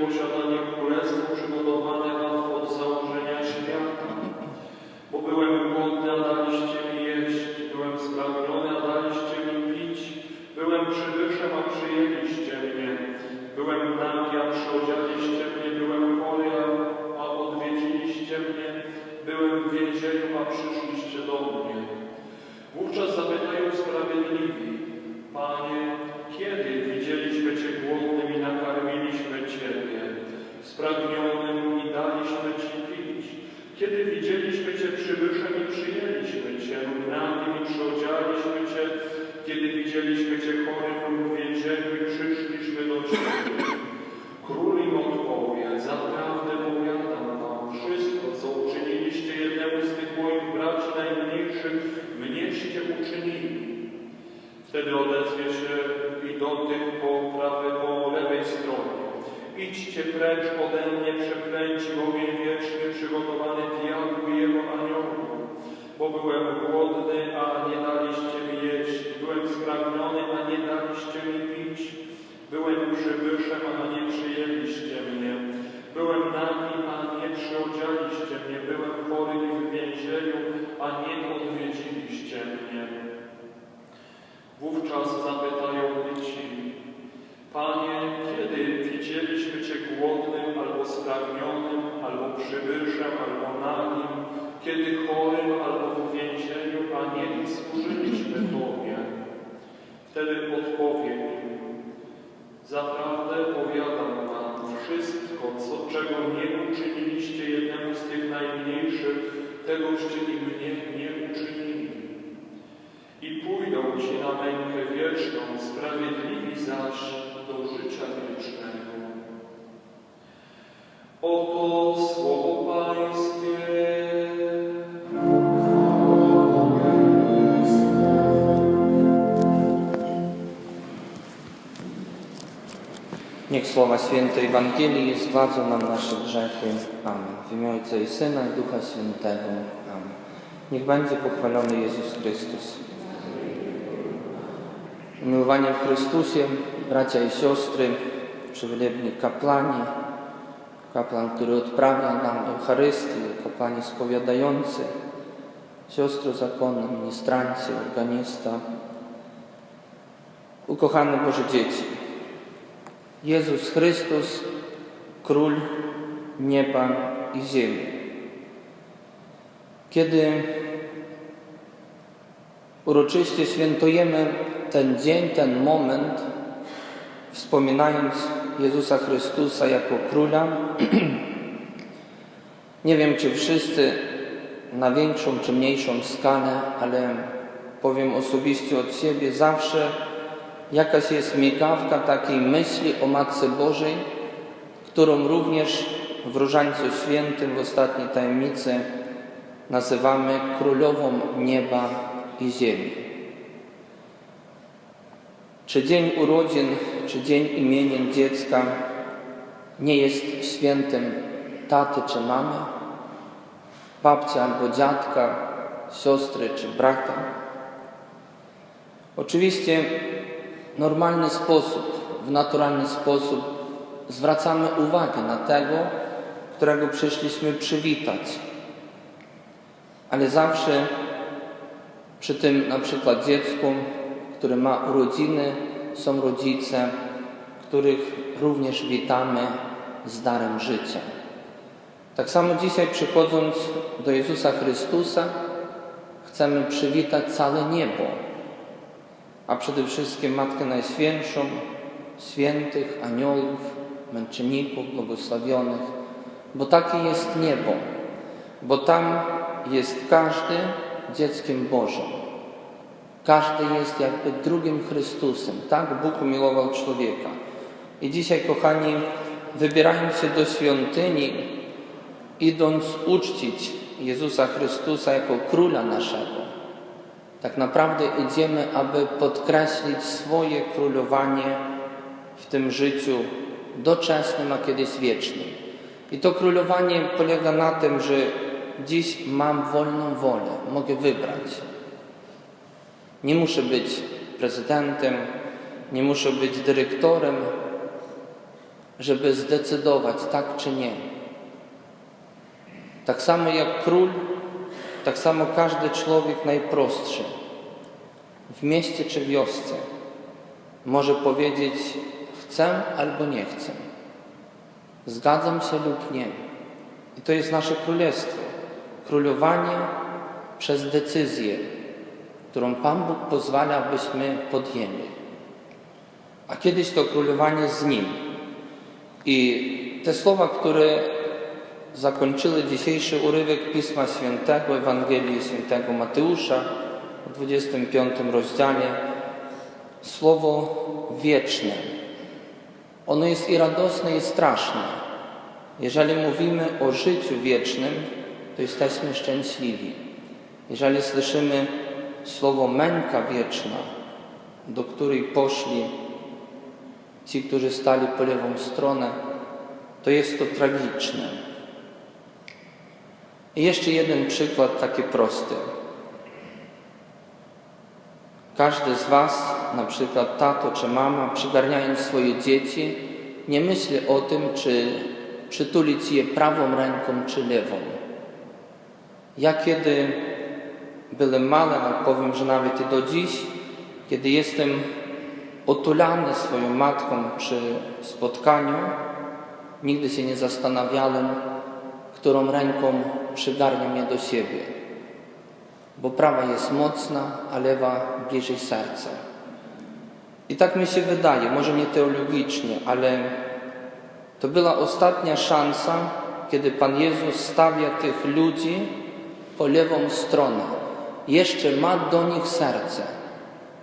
boşalan Cię chorym lub w więzieniu i przyszliśmy do Ciebie? Król im odpowie, zaprawdę powiadam wam, wszystko, co uczyniliście jednemu z tych moich braci najmniejszych, mnieście uczynili. Wtedy odezwie się i do tych po prawej, po lewej stronie. Idźcie precz ode mnie, przeklęci ogień wieczny, przygotowany diabłu i jego aniołom. Bo byłem głodny, a nie daliście mi jeść. Byłem spragniony, a nie daliście mi pić. Byłem przybyszem, a nie przyjęliście mnie. Byłem nagi, a nie przyodzialiście mnie. Byłem chory i w więzieniu, a nie odwiedziliście mnie. Wówczas zapytają ci, Panie, kiedy widzieliśmy Cię głodnym, albo spragnionym, albo przybyszem, albo nagim, kiedy chorym, albo w więzieniu, a nie służyliśmy Tobie? Wtedy odpowiem im, Zaprawdę powiadam wam, wszystko, co, czego nie uczyniliście jednemu z tych najmniejszych, tegoście i mnie nie uczynili. I pójdą ci na mękę wieczną, słowa świętej Ewangelii zgładzą nam nasze grzechy. Amen. W imię Ojca i Syna i Ducha Świętego. Amen. Niech będzie pochwalony Jezus Chrystus. Umiłowani w Chrystusie, bracia i siostry, przywilebni kapłani, kapłan, który odprawia nam Eucharystię, kapłani spowiadający, siostry zakonne, ministranci, organista, ukochane Boże dzieci. Jezus Chrystus, Król nieba i ziemi. Kiedy uroczyście świętujemy ten dzień, ten moment, wspominając Jezusa Chrystusa jako Króla, nie wiem czy wszyscy na większą czy mniejszą skalę, ale powiem osobiście od siebie, zawsze jakaś jest migawka takiej myśli o Matce Bożej, którą również w Różańcu Świętym w ostatniej tajemnicy nazywamy Królową Nieba i Ziemi. Czy dzień urodzin, czy dzień imienin dziecka nie jest świętym taty czy mamy, babcia albo dziadka, siostry czy brata? Oczywiście normalny sposób, w naturalny sposób zwracamy uwagę na tego, którego przyszliśmy przywitać. Ale zawsze przy tym na przykład dziecku, które ma urodziny, są rodzice, których również witamy z darem życia. Tak samo dzisiaj przychodząc do Jezusa Chrystusa, chcemy przywitać całe niebo, a przede wszystkim Matkę Najświętszą, świętych, aniołów, męczenników, błogosławionych, bo takie jest niebo, bo tam jest każdy dzieckiem Bożym. Każdy jest jakby drugim Chrystusem. Tak Bóg umiłował człowieka. I dzisiaj, kochani, wybierając się do świątyni, idąc uczcić Jezusa Chrystusa jako Króla naszego, tak naprawdę idziemy, aby podkreślić swoje królowanie w tym życiu doczesnym, a kiedyś wiecznym. I to królowanie polega na tym, że dziś mam wolną wolę, mogę wybrać. Nie muszę być prezydentem, nie muszę być dyrektorem, żeby zdecydować tak czy nie. Tak samo jak król, tak samo każdy człowiek najprostszy w mieście czy wiosce może powiedzieć chcę albo nie chcę. Zgadzam się lub nie. I to jest nasze królestwo. Królowanie przez decyzję, którą Pan Bóg pozwala, abyśmy podjęli. A kiedyś to królowanie z Nim. I te słowa, które zakończyły dzisiejszy urywek Pisma Świętego, Ewangelii Świętego Mateusza w 25 rozdziale, słowo wieczne. Ono jest i radosne, i straszne. Jeżeli mówimy o życiu wiecznym, to jesteśmy szczęśliwi. Jeżeli słyszymy słowo męka wieczna, do której poszli ci, którzy stali po lewą stronę, to jest to tragiczne. I jeszcze jeden przykład taki prosty. Każdy z Was, na przykład tato czy mama, przygarniając swoje dzieci, nie myśli o tym, czy przytulić je prawą ręką czy lewą. Ja kiedy byłem mały, a powiem, że nawet i do dziś, kiedy jestem otulany swoją matką przy spotkaniu, nigdy się nie zastanawiałem, którą ręką przygarnia mnie do siebie. Bo prawa jest mocna, a lewa bliżej serca. I tak mi się wydaje, może nie teologicznie, ale to była ostatnia szansa, kiedy Pan Jezus stawia tych ludzi po lewą stronę. Jeszcze ma do nich serce.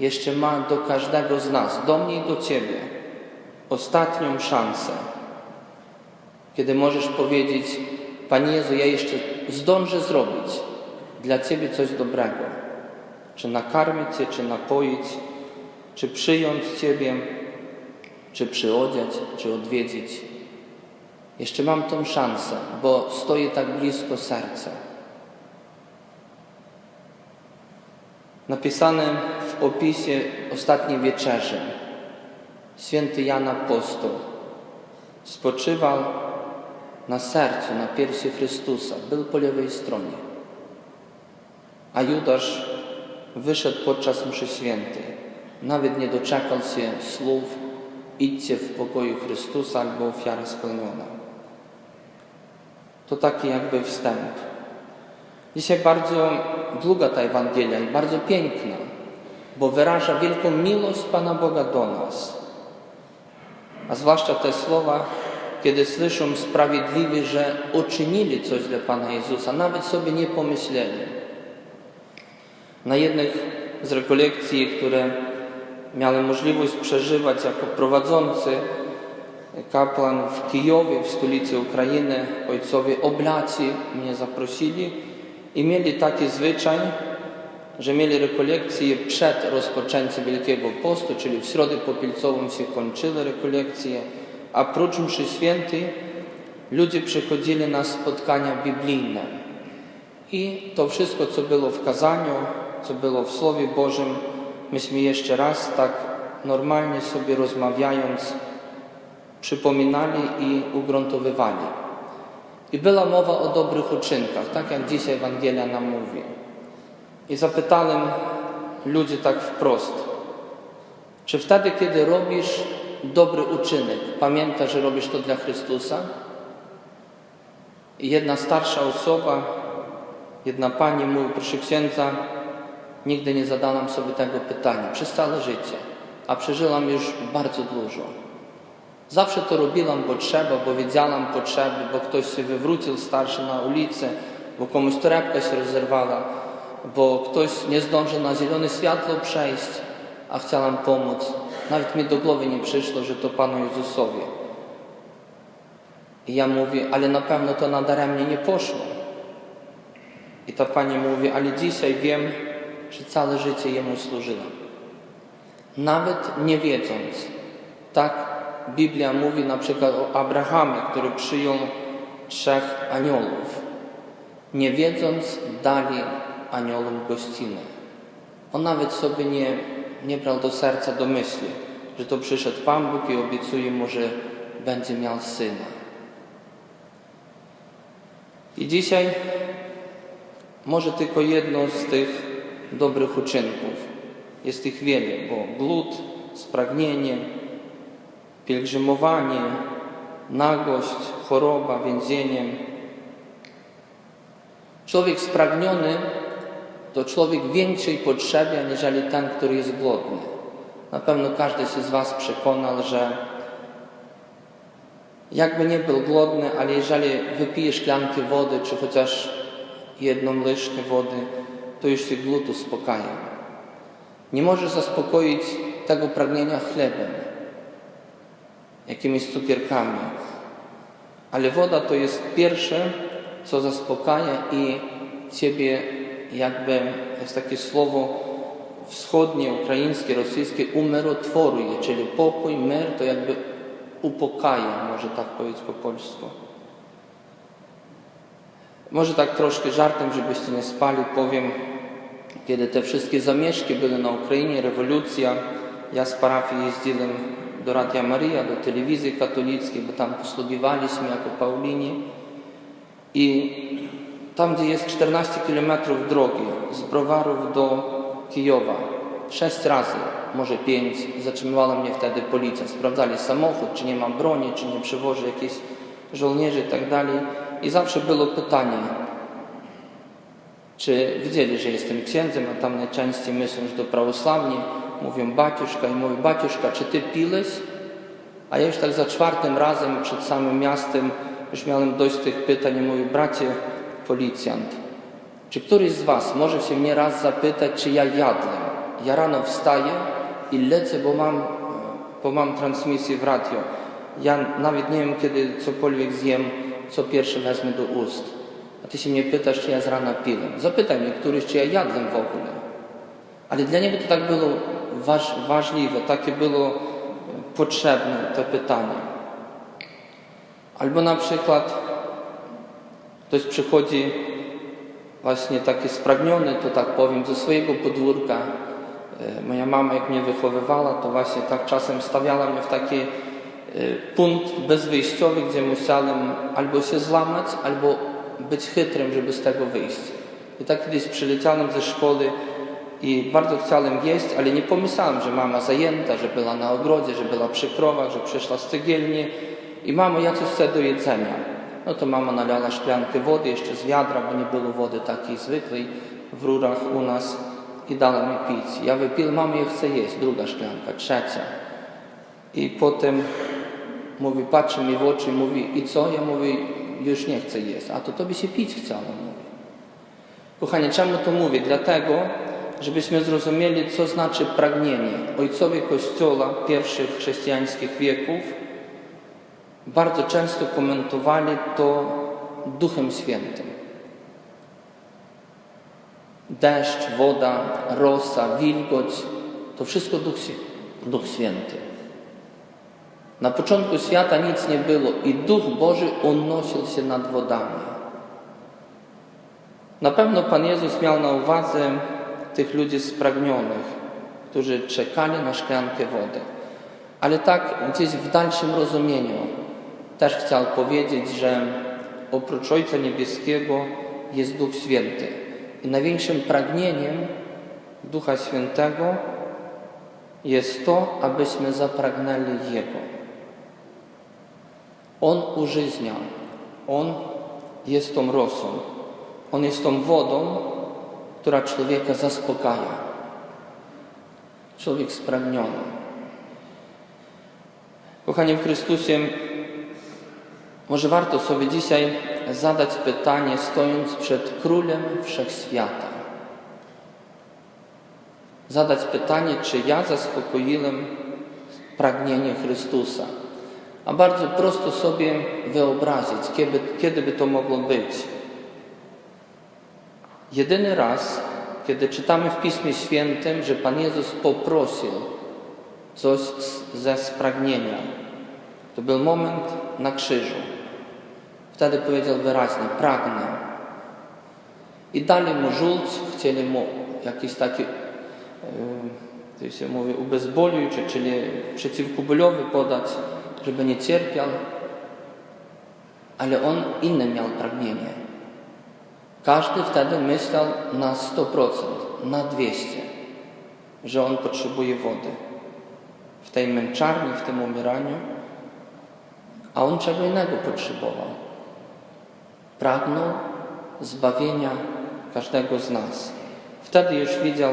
Jeszcze ma do każdego z nas, do mnie i do Ciebie, ostatnią szansę. Kiedy możesz powiedzieć, Panie Jezu, ja jeszcze zdążę zrobić dla Ciebie coś dobrego. Czy nakarmić Cię, czy napoić, czy przyjąć Ciebie, czy przyodziać, czy odwiedzić. Jeszcze mam tą szansę, bo stoję tak blisko serca. Napisane w opisie ostatniej wieczerzy. Święty Jan Apostoł spoczywał na sercu, na piersi Chrystusa, był po lewej stronie. A Judasz wyszedł podczas mszy świętej. Nawet nie doczekał się słów idźcie w pokoju Chrystusa albo ofiara spełniona. To taki jakby wstęp. Dzisiaj bardzo długa ta Ewangelia i bardzo piękna, bo wyraża wielką miłość Pana Boga do nas. A zwłaszcza te słowa, kiedy słyszą sprawiedliwi, że uczynili coś dla Pana Jezusa, nawet sobie nie pomyśleli. Na jednych z rekolekcji, które miałem możliwość przeżywać jako prowadzący kapłan w Kijowie, w stolicy Ukrainy, ojcowie oblaci mnie zaprosili i mieli taki zwyczaj, że mieli rekolekcje przed rozpoczęciem Wielkiego Postu, czyli w środę popielcową się kończyły rekolekcje, a prócz mszy świętej ludzie przychodzili na spotkania biblijne. I to wszystko, co było w kazaniu, co było w Słowie Bożym, myśmy jeszcze raz tak normalnie sobie rozmawiając przypominali i ugruntowywali. I była mowa o dobrych uczynkach, tak jak dzisiaj Ewangelia nam mówi. I zapytałem ludzi tak wprost, czy wtedy, kiedy robisz dobry uczynek, pamiętasz, że robisz to dla Chrystusa? I jedna starsza osoba, jedna pani mówi, proszę księdza, nigdy nie zadałam sobie tego pytania przez całe życie, a przeżyłam już bardzo dużo. Zawsze to robiłam, bo trzeba, bo wiedziałam potrzeby, bo ktoś się wywrócił starszy na ulicę, bo komuś torebka się rozerwała, bo ktoś nie zdążył na zielone światło przejść, a chciałam pomóc. Nawet mi do głowy nie przyszło, że to Panu Jezusowi. I ja mówię, ale na pewno to nadaremnie nie poszło. I ta pani mówi, ale dzisiaj wiem, że całe życie Jemu służyłam. Nawet nie wiedząc, tak Biblia mówi na przykład o Abrahamie, który przyjął trzech aniołów. nie wiedząc dali aniołom gościnę. On nawet sobie nie, nie brał do serca do myśli, że to przyszedł Pan Bóg i obiecuje mu, że będzie miał syna. I dzisiaj może tylko jedno z tych dobrych uczynków. Jest ich wiele, bo głód, spragnienie, pielgrzymowanie, nagość, choroba, więzienie. Człowiek spragniony to człowiek większej potrzeby, aniżeli ten, który jest głodny. Na pewno każdy się z Was przekonał, że jakby nie był głodny, ale jeżeli wypije szklankę wody, czy chociaż jedną łyżkę wody, to już się głód uspokaja. Nie może zaspokoić tego pragnienia chlebem, jakimiś cukierkami, ale woda to jest pierwsze, co zaspokaja i Ciebie jakby, jest takie słowo wschodnie, ukraińskie, rosyjskie, umirotworuje, czyli pokój, mir to jakby upokaja, może tak powiedzieć po polsku. Może tak troszkę żartem, żebyście nie spali, powiem, kiedy te wszystkie zamieszki były na Ukrainie, rewolucja, ja z parafii jeździłem do Radia Maria, do telewizji katolickiej, bo tam posługiwaliśmy jako Paulini i tam, gdzie jest 14 kilometrów drogi z Browarów do Kijowa, sześć razy, może pięć, zatrzymywała mnie wtedy policja. Sprawdzali samochód, czy nie mam broni, czy nie przywożę jakichś żołnierzy i tak dalej. I zawsze było pytanie, czy widzieli, że jestem księdzem, a tam najczęściej myślą, że to prawosławni, mówią baciuszka i mówi, baciuszka, czy ty piłeś? A ja już tak za czwartym razem przed samym miastem już miałem dość tych pytań i mówię, bracie policjant, czy któryś z was może się mnie raz zapytać, czy ja jadłem? Ja rano wstaję i lecę, bo mam, bo mam transmisję w radio. Ja nawet nie wiem, kiedy cokolwiek zjem, co pierwsze wezmę do ust. A ty się mnie pytasz, czy ja z rana piłem. Zapytaj mnie któryś, czy ja jadłem w ogóle. Ale dla niego to tak było waż, ważliwe, takie było potrzebne to pytanie. Albo na przykład ktoś przychodzi właśnie taki spragniony, to tak powiem, ze swojego podwórka. E, Moja mama, jak mnie wychowywała, to właśnie tak czasem stawiała mnie w taki e, punkt bezwyjściowy, gdzie musiałem albo się złamać, albo być chytrym, żeby z tego wyjść. I tak kiedyś przyleciałem ze szkoły i bardzo chciałem jeść, ale nie pomyślałem, że mama zajęta, że była na ogrodzie, że była przy krowach, że przyszła z cegielni i mamo, ja coś chcę do jedzenia. No to mama nalała szklankę wody jeszcze z wiadra, bo nie było wody takiej zwykłej w rurach u nas i dała mi pić. Ja wypiłem, mamo, ja chcę jeść, druga szklanka, trzecia. I potem mówi, patrzy mi w oczy mówi, i co? Ja mówię, już nie chcę jeść. A to tobie się pić chciało, mówi. Kochanie, czemu to mówię? Dlatego, żebyśmy zrozumieli, co znaczy pragnienie. Ojcowie Kościoła pierwszych chrześcijańskich wieków bardzo często komentowali to Duchem Świętym. Deszcz, woda, rosa, wilgoć to wszystko Duch, Duch Święty. Na początku świata nic nie było i Duch Boży unosił się nad wodami. Na pewno Pan Jezus miał na uwadze tych ludzi spragnionych, którzy czekali na szklankę wody. Ale tak gdzieś w dalszym rozumieniu też chciał powiedzieć, że oprócz Ojca Niebieskiego jest Duch Święty. I największym pragnieniem Ducha Świętego jest to, abyśmy zapragnęli Jego. On użyźnia, On jest tą rosą, On jest tą wodą, która człowieka zaspokaja. Człowiek spragniony. Kochani w Chrystusie, może warto sobie dzisiaj zadać pytanie, stojąc przed Królem Wszechświata. Zadać pytanie, czy ja zaspokoiłem pragnienie Chrystusa. A bardzo prosto sobie wyobrazić, kiedy, kiedy by to mogło być. Jedyny raz, kiedy czytamy w Piśmie Świętym, że Pan Jezus poprosił coś ze spragnienia, to był moment na krzyżu. Wtedy powiedział wyraźnie: Pragnę, I dali mu żulc, chcieli mu jakiś taki, e, to się mówi, ubezboliujący, czyli przeciwkubulowy podać, żeby nie cierpiał. Ale on inne miał pragnienie. Każdy wtedy myślał na 100%, na 200, że on potrzebuje wody. W tej męczarni, w tym umieraniu, a on czego innego potrzebował. Pragnął zbawienia każdego z nas. Wtedy już widział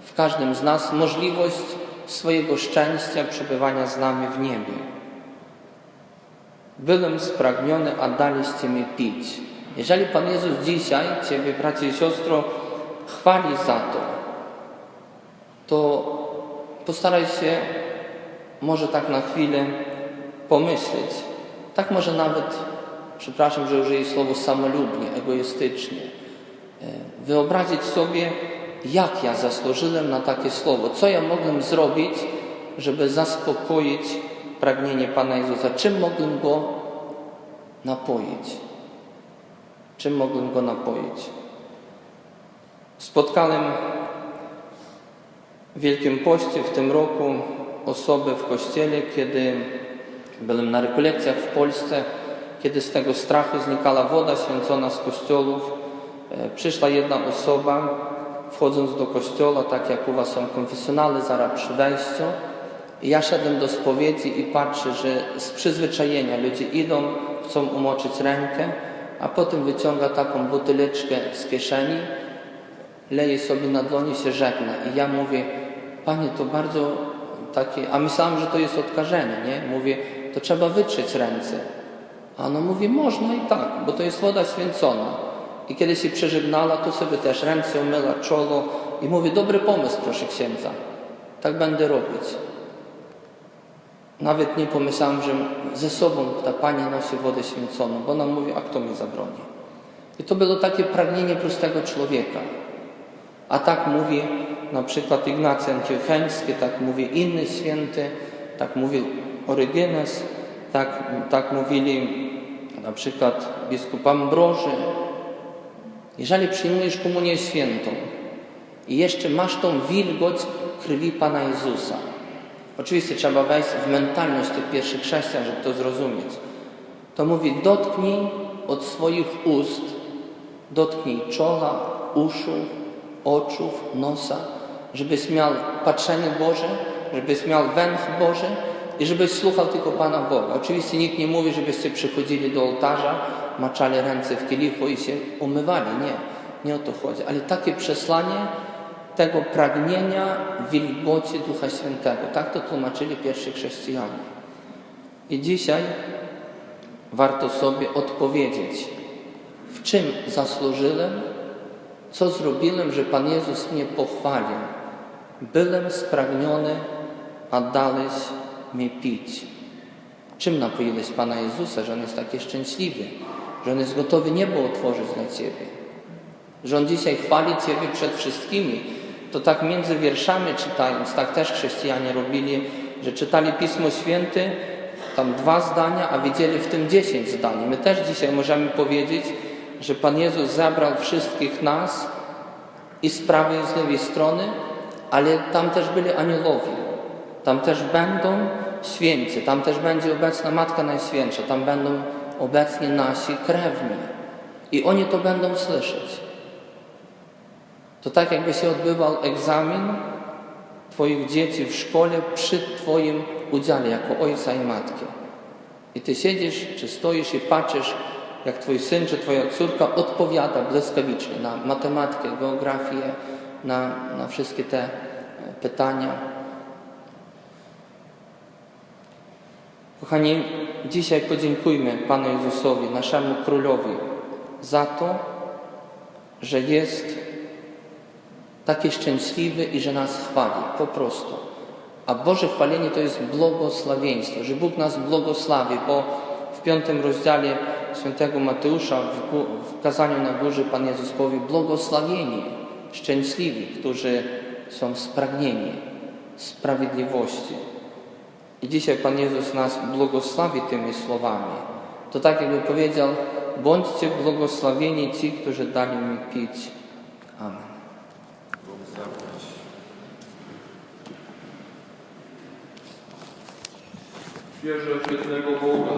w każdym z nas możliwość swojego szczęścia, przebywania z nami w niebie. Byłem spragniony, a daliście mi pić. Jeżeli Pan Jezus dzisiaj Ciebie, bracie i siostro, chwali za to, to postaraj się może tak na chwilę pomyśleć. Tak może nawet, przepraszam, że użyję słowo samolubnie, egoistycznie. e, Wyobrazić sobie, jak ja zasłużyłem na takie słowo, co ja mogłem zrobić, żeby zaspokoić pragnienie Pana Jezusa, czym mogłem Go napoić. Czym mogłem Go napoić? Spotkałem w Wielkim Poście w tym roku osobę w kościele, kiedy byłem na rekolekcjach w Polsce, kiedy z tego strachu znikała woda święcona z kościołów. E, Przyszła jedna osoba, wchodząc do kościoła, tak jak u Was są konfesjonale, zaraz przy wejściu. I ja szedłem do spowiedzi i patrzę, że z przyzwyczajenia ludzie idą, chcą umoczyć rękę, a potem wyciąga taką buteleczkę z kieszeni, leje sobie na dłonie się żegna. I ja mówię, Panie, to bardzo takie, a myślałem, że to jest odkażenie, nie? Mówię, to trzeba wytrzeć ręce. A ono mówi, można i tak, bo to jest woda święcona. I kiedy się przeżegnała, to sobie też ręce umyła, czolo i mówi, dobry pomysł, proszę księdza. Tak będę robić. Nawet nie pomyślałem, że ze sobą ta pani nosi wodę święconą, bo ona mówi, a kto mi zabroni? I to było takie pragnienie prostego człowieka. A tak mówi na przykład Ignacy Antiocheński, tak mówi inny święty, tak mówił Orygenes, tak, tak mówili na przykład biskup Ambroży. Jeżeli przyjmujesz komunię świętą i jeszcze masz tą wilgoć krwi Pana Jezusa, oczywiście trzeba wejść w mentalność tych pierwszych chrześcijan, żeby to zrozumieć, to mówi dotknij od swoich ust, dotknij czoła, uszu, oczów, nosa, żebyś miał patrzenie Boże, żebyś miał węch Boży i żebyś słuchał tylko Pana Boga. Oczywiście nikt nie mówi, żebyście przychodzili do ołtarza, maczali ręce w kielichu i się umywali. Nie, nie o to chodzi. Ale takie przesłanie tego pragnienia wilgoci Ducha Świętego. Tak to tłumaczyli pierwsi chrześcijanie. I dzisiaj warto sobie odpowiedzieć, w czym zasłużyłem, co zrobiłem, że Pan Jezus mnie pochwalił. Byłem spragniony, a dałeś mi pić. Czym napoiłeś Pana Jezusa, że On jest taki szczęśliwy, że On jest gotowy niebo otworzyć dla Ciebie, że On dzisiaj chwali Ciebie przed wszystkimi. To tak między wierszami czytając, tak też chrześcijanie robili, że czytali Pismo Święte, tam dwa zdania, a widzieli w tym dziesięć zdań. My też dzisiaj możemy powiedzieć, że Pan Jezus zabrał wszystkich nas i z prawej i z lewej strony, ale tam też byli aniołowie. Tam też będą święci, tam też będzie obecna Matka Najświętsza, tam będą obecni nasi krewni. I oni to będą słyszeć. To tak jakby się odbywał egzamin Twoich dzieci w szkole przy Twoim udziale jako ojca i matki. I Ty siedzisz, czy stoisz i patrzysz, jak Twój syn czy Twoja córka odpowiada błyskawicznie na matematykę, geografię, na, na wszystkie te e, pytania. Kochani, dzisiaj podziękujmy Panu Jezusowi, naszemu Królowi, za to, że jest taki szczęśliwy i że nas chwali, po prostu. A Boże chwalenie to jest błogosławieństwo, że Bóg nas błogosławi, bo w piątym rozdziale świętego Mateusza w, w kazaniu na górze Pan Jezus powie błogosławieni, szczęśliwi, którzy są spragnieni sprawiedliwości. I dzisiaj Pan Jezus nas błogosławi tymi słowami. To tak jakby powiedział, bądźcie błogosławieni ci, którzy dali mi pić. Amen. Wierzę w jednego Boga,